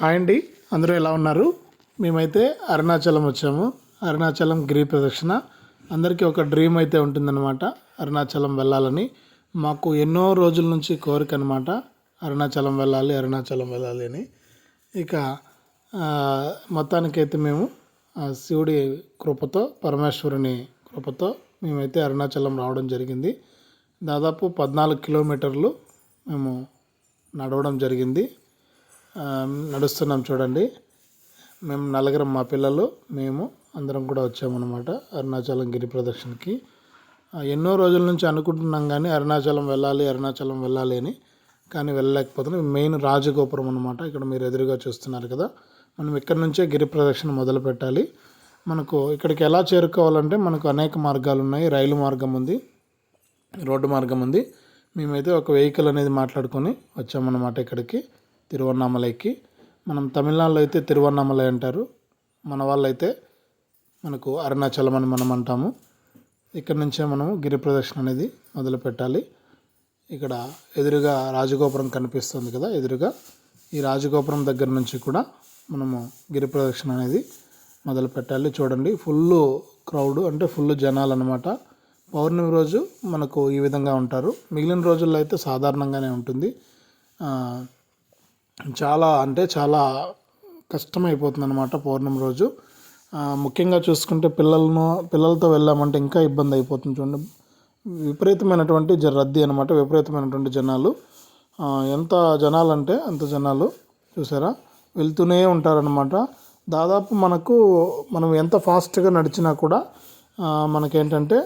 Hi అండి. అందరూ ఎలా ఉన్నారు? మేమైతే అరుణాచలం వచ్చాము. అరుణాచలం గిరి ప్రదక్షిణ. అందరికీ ఒక డ్రీమ్ అయితే ఉంటుందన్నమాట అరుణాచలం వెళ్ళాలని. మాకు ఎన్నో రోజుల నుంచి కోరిక అనమాట అరుణాచలం వెళ్ళాలి అరుణాచలం వెళ్ళాలి అని. ఇక మొత్తానికైతే మేము శివుడి కృపతో పరమేశ్వరుని కృపతో మేమైతే అరుణాచలం రావడం జరిగింది. దాదాపు పద్నాలుగు కిలోమీటర్లు మేము నడవడం జరిగింది. నడుస్తున్నాం చూడండి. మేము నలుగురం మా పిల్లలు మేము అందరం కూడా వచ్చామన్నమాట అరుణాచలం గిరి ప్రదక్షిణకి. ఎన్నో రోజుల నుంచి అనుకుంటున్నాం కానీ అరుణాచలం వెళ్ళాలి అరుణాచలం వెళ్ళాలి అని కానీ వెళ్ళలేకపోతున్నాం. మెయిన్ రాజగోపురం అనమాట ఇక్కడ మీరు ఎదురుగా చూస్తున్నారు కదా. మనం ఇక్కడ నుంచే గిరి ప్రదక్షిణ మొదలు పెట్టాలి. మనకు ఇక్కడికి ఎలా చేరుకోవాలంటే మనకు అనేక మార్గాలు ఉన్నాయి. రైలు మార్గం ఉంది రోడ్డు మార్గం ఉంది. మేమైతే ఒక వెహికల్ అనేది మాట్లాడుకొని వచ్చామన్నమాట ఇక్కడికి. తిరువన్నామలైకి. మనం తమిళనాడులో అయితే తిరువన్నామలై అంటారు. మన వాళ్ళైతే మనకు అరుణాచలం అని మనం అంటాము. ఇక్కడ నుంచే మనం గిరి ప్రదక్షిణ అనేది మొదలు పెట్టాలి. ఇక్కడ ఎదురుగా రాజగోపురం కనిపిస్తుంది కదా ఎదురుగా. ఈ రాజగోపురం దగ్గర నుంచి కూడా మనము గిరి ప్రదక్షిణ అనేది మొదలు పెట్టాలి. చూడండి ఫుల్ క్రౌడ్ అంటే ఫుల్ జనాలు అనమాట పౌర్ణమి రోజు మనకు ఈ విధంగా ఉంటారు. మిగిలిన రోజుల్లో అయితే సాధారణంగానే ఉంటుంది. చాలా అంటే చాలా కష్టమైపోతుంది అనమాట పౌర్ణమి రోజు. ముఖ్యంగా చూసుకుంటే పిల్లలను పిల్లలతో వెళ్ళామంటే ఇంకా ఇబ్బంది అయిపోతుంది చూడండి. విపరీతమైనటువంటి జ రద్దీ అనమాట విపరీతమైనటువంటి జనాలు. ఎంత జనాలు అంటే అంత జనాలు చూసారా? వెళ్తూనే ఉంటారనమాట దాదాపు మనకు మనం ఎంత ఫాస్ట్గా నడిచినా కూడా మనకేంటంటే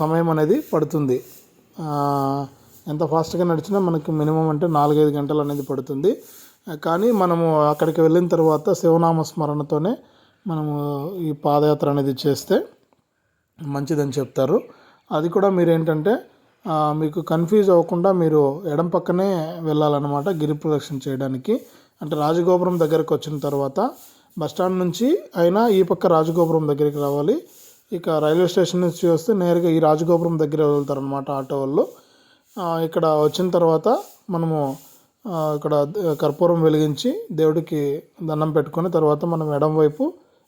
సమయం అనేది పడుతుంది. ఎంత ఫాస్ట్గా నడిచినా మనకి మినిమం అంటే నాలుగైదు గంటలు అనేది పడుతుంది. కానీ మనము అక్కడికి వెళ్ళిన తర్వాత శివనామ స్మరణతోనే మనము ఈ పాదయాత్ర అనేది చేస్తే మంచిదని చెప్తారు. అది కూడా మీరు ఏంటంటే మీకు కన్ఫ్యూజ్ అవ్వకుండా మీరు ఎడం పక్కనే వెళ్ళాలన్నమాట గిరి ప్రదక్షిణ చేయడానికి. అంటే రాజగోపురం దగ్గరకు వచ్చిన తర్వాత బస్ స్టాండ్ నుంచి అయినా ఈ పక్క రాజగోపురం దగ్గరికి రావాలి. ఇక రైల్వే స్టేషన్ నుంచి వస్తే నేరుగా ఈ రాజగోపురం దగ్గర వెళ్తారనమాట ఆటో వాళ్ళు. ఇక్కడ వచ్చిన తర్వాత మనము ఇక్కడ కర్పూరం వెలిగించి దేవుడికి దండం పెట్టుకొని తర్వాత మనం ఎడం వైపు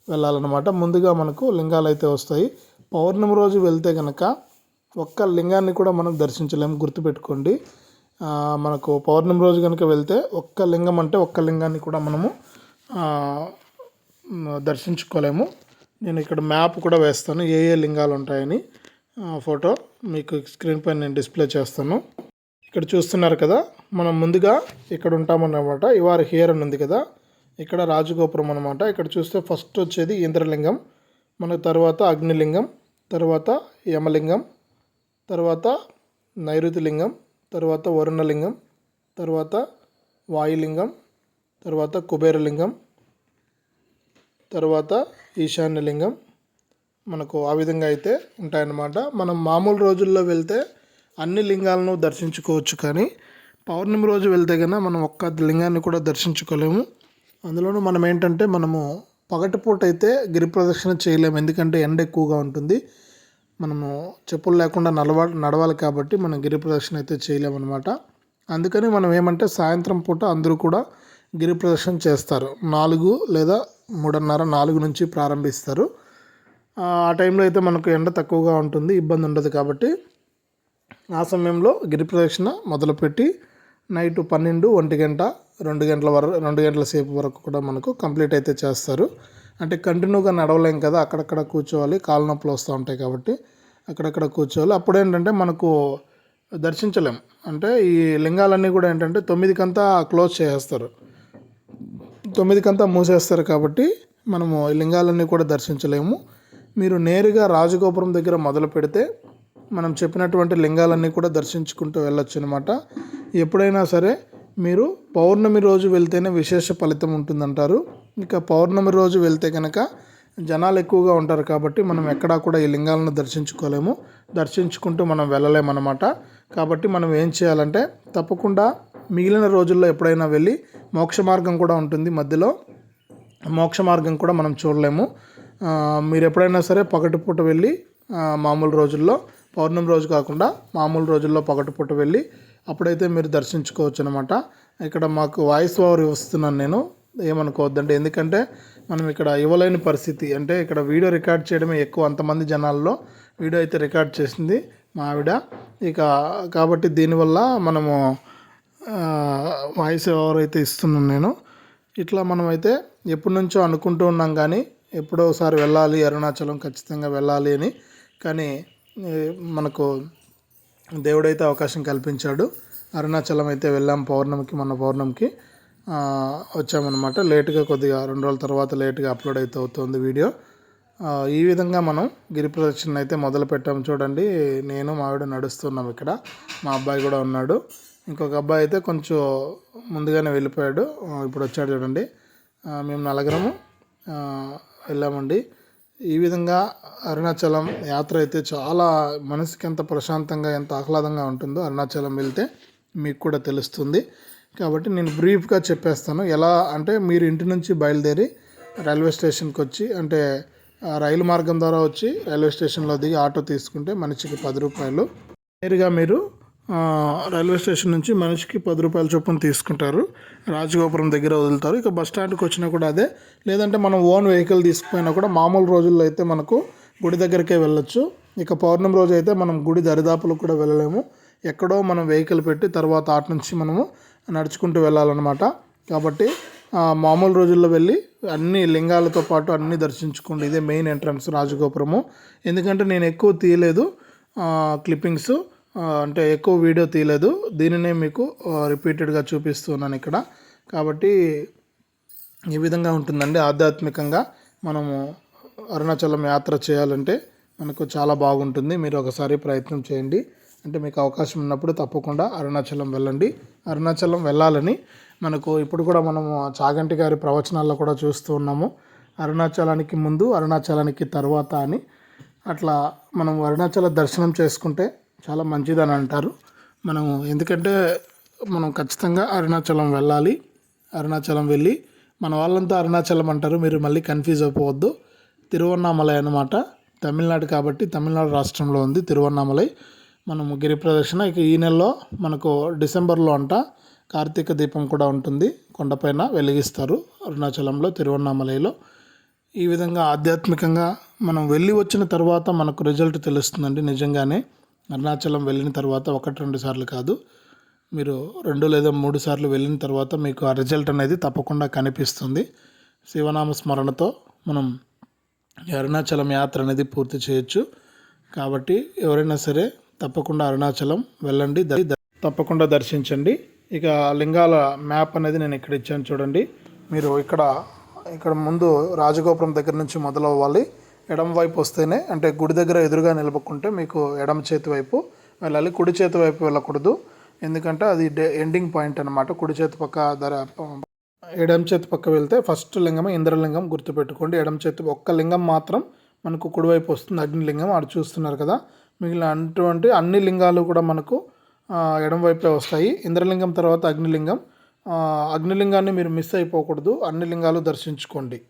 వెళ్ళాలన్నమాట. ముందుగా మనకు లింగాలు అయితే వస్తాయి. పౌర్ణమి రోజు వెళ్తే కనుక ఒక్క లింగాన్ని కూడా మనం దర్శించలేము గుర్తుపెట్టుకోండి. మనకు పౌర్ణమి రోజు కనుక వెళ్తే ఒక్క లింగం అంటే ఒక్క లింగాన్ని కూడా మనము దర్శించుకోలేము. నేను ఇక్కడ మ్యాప్ కూడా వేస్తాను ఏ ఏ లింగాలు ఉంటాయని. ఫోటో మీకు స్క్రీన్ పైన నేను డిస్ప్లే చేస్తాను. ఇక్కడ చూస్తున్నారు కదా మనం ముందుగా ఇక్కడ ఉంటామన్నమాట. ఇవారు హియర్ అని ఉంది కదా ఇక్కడ రాజగోపురం అనమాట ఇక్కడ చూస్తే ఫస్ట్ వచ్చేది ఇంద్రలింగం మన తర్వాత అగ్నిలింగం తర్వాత యమలింగం తర్వాత నైరుతి లింగం తర్వాత వరుణలింగం తర్వాత వాయులింగం తర్వాత కుబేరలింగం తర్వాత ఈశాన్యలింగం మనకు ఆ విధంగా అయితే ఉంటాయన్నమాట. మనం మామూలు రోజుల్లో వెళ్తే అన్ని లింగాలను దర్శించుకోవచ్చు కానీ పౌర్ణమి రోజు వెళ్తే కన్నా మనం ఒక్క లింగాన్ని కూడా దర్శించుకోలేము. అందులోనూ మనం ఏంటంటే మనము పగటిపూట అయితే గిరి ప్రదక్షిణ చేయలేము. ఎందుకంటే ఎండ ఎక్కువగా ఉంటుంది. మనము చెప్పులు లేకుండా నడవ నడవాలి కాబట్టి మనం గిరి ప్రదక్షిణ అయితే చేయలేమన్నమాట. అందుకని మనం ఏమంటే సాయంత్రం పూట అందరూ కూడా గిరి ప్రదక్షిణ చేస్తారు. నాలుగు లేదా మూడున్నర నాలుగు నుంచి ప్రారంభిస్తారు. ఆ టైంలో అయితే మనకు ఎండ తక్కువగా ఉంటుంది ఇబ్బంది ఉండదు కాబట్టి ఆ సమయంలో గిరి ప్రదక్షిణ మొదలుపెట్టి నైట్ పన్నెండు ఒంటి గంట రెండు గంటల వరకు రెండు గంటల సేపు వరకు కూడా మనకు కంప్లీట్ అయితే చేస్తారు. అంటే కంటిన్యూగా నడవలేం కదా అక్కడక్కడ కూర్చోవాలి కాలు నొప్పులు వస్తూ ఉంటాయి కాబట్టి అక్కడక్కడ కూర్చోవాలి. అప్పుడు ఏంటంటే మనకు దర్శించలేం. అంటే ఈ లింగాలన్నీ కూడా ఏంటంటే తొమ్మిదికంతా క్లోజ్ చేసేస్తారు. తొమ్మిదికంతా మూసేస్తారు కాబట్టి మనము ఈ లింగాలన్నీ కూడా దర్శించలేము. మీరు నేరుగా రాజగోపురం దగ్గర మొదలు పెడితే మనం చెప్పినటువంటి లింగాలన్నీ కూడా దర్శించుకుంటూ వెళ్ళొచ్చు అనమాట ఎప్పుడైనా సరే మీరు పౌర్ణమి రోజు వెళ్తేనే విశేష ఫలితం ఉంటుందంటారు. ఇక పౌర్ణమి రోజు వెళ్తే కనుక జనాలు ఎక్కువగా ఉంటారు కాబట్టి మనం ఎక్కడా కూడా ఈ లింగాలను దర్శించుకోలేము. దర్శించుకుంటూ మనం వెళ్ళలేమన్నమాట కాబట్టి మనం ఏం చేయాలంటే తప్పకుండా మిగిలిన రోజుల్లో ఎప్పుడైనా వెళ్ళి మోక్ష మార్గం కూడా ఉంటుంది. మధ్యలో మోక్ష మార్గం కూడా మనం చూడలేము. మీరు ఎప్పుడైనా సరే పగటిపూట వెళ్ళి మామూలు రోజుల్లో పౌర్ణమి రోజు కాకుండా మామూలు రోజుల్లో పగటిపూట వెళ్ళి అప్పుడైతే మీరు దర్శించుకోవచ్చు అనమాట ఇక్కడ మాకు వాయిస్ ఓవర్ ఇస్తున్నాను నేను ఏమనుకోవద్దండి. ఎందుకంటే మనం ఇక్కడ ఇవ్వలేని పరిస్థితి. అంటే ఇక్కడ వీడియో రికార్డ్ చేయడమే ఎక్కువ. అంతమంది జనాల్లో వీడియో అయితే రికార్డ్ చేసింది మా ఆవిడ. ఇక కాబట్టి దీనివల్ల మనము వాయిస్ ఓవర్ అయితే ఇస్తున్నాను నేను. ఇట్లా మనమైతే ఎప్పటి నుంచో అనుకుంటూ ఉన్నాం కానీ ఎప్పుడో ఒకసారి వెళ్ళాలి అరుణాచలం ఖచ్చితంగా వెళ్ళాలి అని. కానీ మనకు దేవుడైతే అవకాశం కల్పించాడు. అరుణాచలం అయితే వెళ్ళాం పౌర్ణమికి మొన్న పౌర్ణమికి. వచ్చామన్నమాట. లేటుగా కొద్దిగా రెండు రోజుల తర్వాత లేటుగా అప్లోడ్ అయితే అవుతుంది వీడియో. ఈ విధంగా మనం గిరి ప్రదక్షిణ అయితే మొదలు పెట్టాం. చూడండి నేను మా ఆవిడ నడుస్తున్నాం ఇక్కడ. మా అబ్బాయి కూడా ఉన్నాడు. ఇంకొక అబ్బాయి అయితే కొంచెం ముందుగానే వెళ్ళిపోయాడు. ఇప్పుడు వచ్చాడు చూడండి. మేము నలుగురము. వెళ్ళామండి. ఈ విధంగా అరుణాచలం యాత్ర అయితే చాలా మనసుకి ఎంత ప్రశాంతంగా ఎంత ఆహ్లాదంగా ఉంటుందో అరుణాచలం వెళ్తే మీకు కూడా తెలుస్తుంది. కాబట్టి నేను బ్రీఫ్గా చెప్పేస్తాను. ఎలా అంటే మీరు ఇంటి నుంచి బయలుదేరి రైల్వే స్టేషన్కి వచ్చి అంటే రైలు మార్గం ద్వారా వచ్చి రైల్వే స్టేషన్లో దిగి ఆటో తీసుకుంటే మనిషికి పది రూపాయలు. నేరుగా మీరు రైల్వే స్టేషన్ నుంచి మనిషికి పది రూపాయల చొప్పున తీసుకుంటారు. రాజగోపురం దగ్గర వదులుతారు. ఇక బస్ స్టాండ్కి వచ్చినా కూడా అదే. లేదంటే మనం ఓన్ వెహికల్ తీసుకుపోయినా కూడా మామూలు రోజుల్లో అయితే మనకు గుడి దగ్గరికే వెళ్ళొచ్చు. ఇక పౌర్ణమి రోజు అయితే మనం గుడి దరిదాపులకు కూడా వెళ్ళలేము. ఎక్కడో మనం వెహికల్ పెట్టి తర్వాత అటు నుంచి మనము నడుచుకుంటూ వెళ్ళాలన్నమాట. కాబట్టి మామూలు రోజుల్లో వెళ్ళి అన్ని లింగాలతో పాటు అన్ని దర్శించుకోండి. ఇదే మెయిన్ ఎంట్రన్స్ రాజగోపురము. ఎందుకంటే నేను ఎక్కువ తీయలేదు. క్లిప్పింగ్స్. అంటే ఎక్కువ వీడియో తీయలేదు. దీనినే మీకు రిపీటెడ్గా చూపిస్తున్నాను ఇక్కడ. కాబట్టి ఈ విధంగా ఉంటుందండి. ఆధ్యాత్మికంగా మనము అరుణాచలం యాత్ర చేయాలంటే మనకు చాలా బాగుంటుంది. మీరు ఒకసారి ప్రయత్నం చేయండి. అంటే మీకు అవకాశం ఉన్నప్పుడు తప్పకుండా అరుణాచలం వెళ్ళండి. అరుణాచలం వెళ్ళాలని మనకు ఇప్పుడు కూడా మనము చాగంటి గారి ప్రవచనాల్లో కూడా చూస్తూ ఉన్నాము. అరుణాచలానికి ముందు అరుణాచలానికి తర్వాత అని. అట్లా మనం అరుణాచల దర్శనం చేసుకుంటే చాలా మంచిదని అంటారు. మనము ఎందుకంటే మనం ఖచ్చితంగా అరుణాచలం వెళ్ళాలి. అరుణాచలం వెళ్ళి మన వాళ్ళంతా అరుణాచలం అంటారు. మీరు మళ్ళీ కన్ఫ్యూజ్ అయిపోవద్దు. తిరువన్నామలై అనమాట తమిళనాడు కాబట్టి తమిళనాడు రాష్ట్రంలో ఉంది తిరువన్నామలై. మనము గిరి ప్రదర్శన ఇక ఈ నెలలో మనకు డిసెంబర్లో అంట కార్తీక దీపం కూడా ఉంటుంది. కొండపైన వెలిగిస్తారు అరుణాచలంలో తిరువన్నామలైలో. ఈ విధంగా ఆధ్యాత్మికంగా మనం వెళ్ళి వచ్చిన తర్వాత మనకు రిజల్ట్ తెలుస్తుందండి నిజంగానే. అరుణాచలం వెళ్ళిన తర్వాత ఒకటి రెండు సార్లు కాదు. మీరు రెండు లేదా మూడు సార్లు వెళ్ళిన తర్వాత మీకు ఆ రిజల్ట్ అనేది తప్పకుండా కనిపిస్తుంది. శివనామ స్మరణతో మనం అరుణాచలం యాత్ర అనేది పూర్తి చేయొచ్చు. కాబట్టి ఎవరైనా సరే తప్పకుండా అరుణాచలం వెళ్ళండి తప్పకుండా దర్శించండి. ఇక లింగాల మ్యాప్ అనేది నేను ఇక్కడ ఇచ్చాను చూడండి. మీరు ఇక్కడ ఇక్కడ ముందు రాజగోపురం దగ్గర నుంచి మొదలవ్వాలి. ఎడమ వైపు వస్తేనే అంటే గుడి దగ్గర ఎదురుగా నిలబకుంటే మీకు ఎడమ చేతి వైపు వెళ్ళాలి. కుడి చేతి వైపు వెళ్ళకూడదు. ఎందుకంటే అది డే- ఎండింగ్ పాయింట్ అనమాట కుడి చేతి పక్క ధర ఎడమ చేతి పక్క వెళ్తే ఫస్ట్ లింగం ఇంద్రలింగం గుర్తుపెట్టుకోండి. ఎడమ చేతి ఒక్క లింగం మాత్రం మనకు కుడివైపు వస్తుంది. అగ్నిలింగం అటు చూస్తున్నారు కదా. మిగిలిన అటువంటి అన్ని లింగాలు కూడా మనకు ఆ, ఎడమ వైపే వస్తాయి. ఇంద్రలింగం తర్వాత అగ్నిలింగం. అగ్నిలింగాన్ని మీరు మిస్ అయిపోకూడదు. అన్ని లింగాలు దర్శించుకోండి.